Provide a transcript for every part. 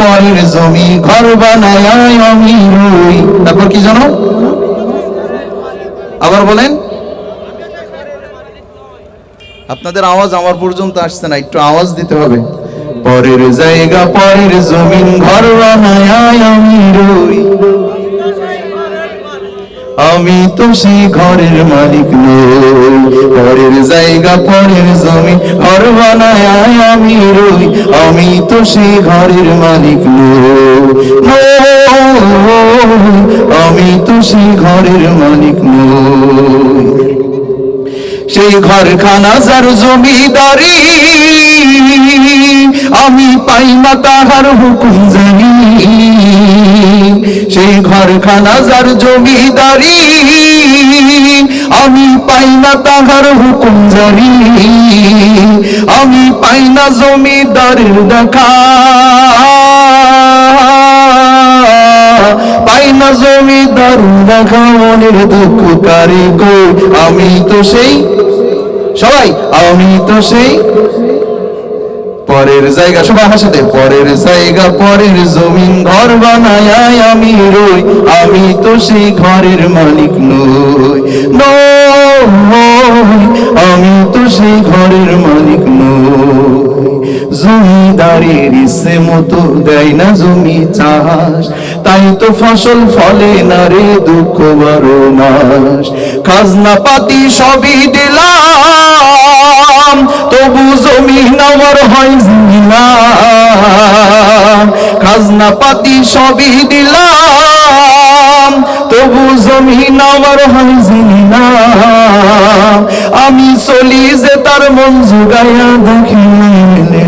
পরের জমি ঘর বানায় তারপর কি জানো? আবার বলেন। আপনাদের আওয়াজ আমার পর্যন্ত আসছে না, একটু আওয়াজ দিতে হবে। পরের জায়গা, পরের জমিন, ঘর বানায় আমি আমি তো সেই ঘরের মালিক নই। জায়গা পরের জমি ঘর বানায় আমি রই, আমি তো সেই ঘরের মালিক আমি তো সেই ঘরের মালিক সেই ঘরখানা যার জমিদারি, আমি পাই না তাহার হুকুম জানি। সেই ঘরখানা যার জমিদারি আমি পাই না তাহার হুকুম জানি। আমি পাই না জমিদারের দেখা। পাই না জমিদার দেখা, মনের দুঃখ কারে গো আমি তো সেই সবাই, আমি তো সেই পরের জায়গা। সবাই সাথে, পরের জায়গা, পরের জমিন ঘর বানায় আমি রই। আমি তো সেই ঘরের মালিক নই। নই আমি তো সেই ঘরের মালিক জমিদারের ইচ্ছে মতো দেয় না জমি চাষ। তাই তো ফসল ফলে না রে দুঃখ বারো মাস খাজনা পাতি সবই দিলাম তবু জমিন আমার হয় না। খাজনা পাতি সবই দিলাম, তবু জমিন আমার হয় আমি চলি যে তার মন জুগাইয়া দেখি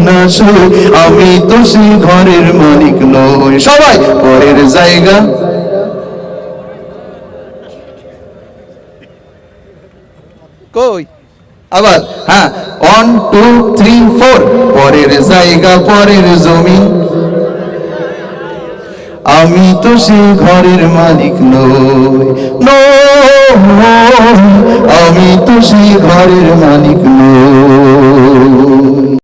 না সই আমি তো সেই ঘরের মালিক নই। সবাই, পরের জায়গা। কই? আবার হ্যাঁ ওয়ান টু থ্রি ফোর পরের জায়গা, পরের জমি। আমি তো সেই ঘরের মালিক নই নো আমি তো সেই ঘরের মালিক নই।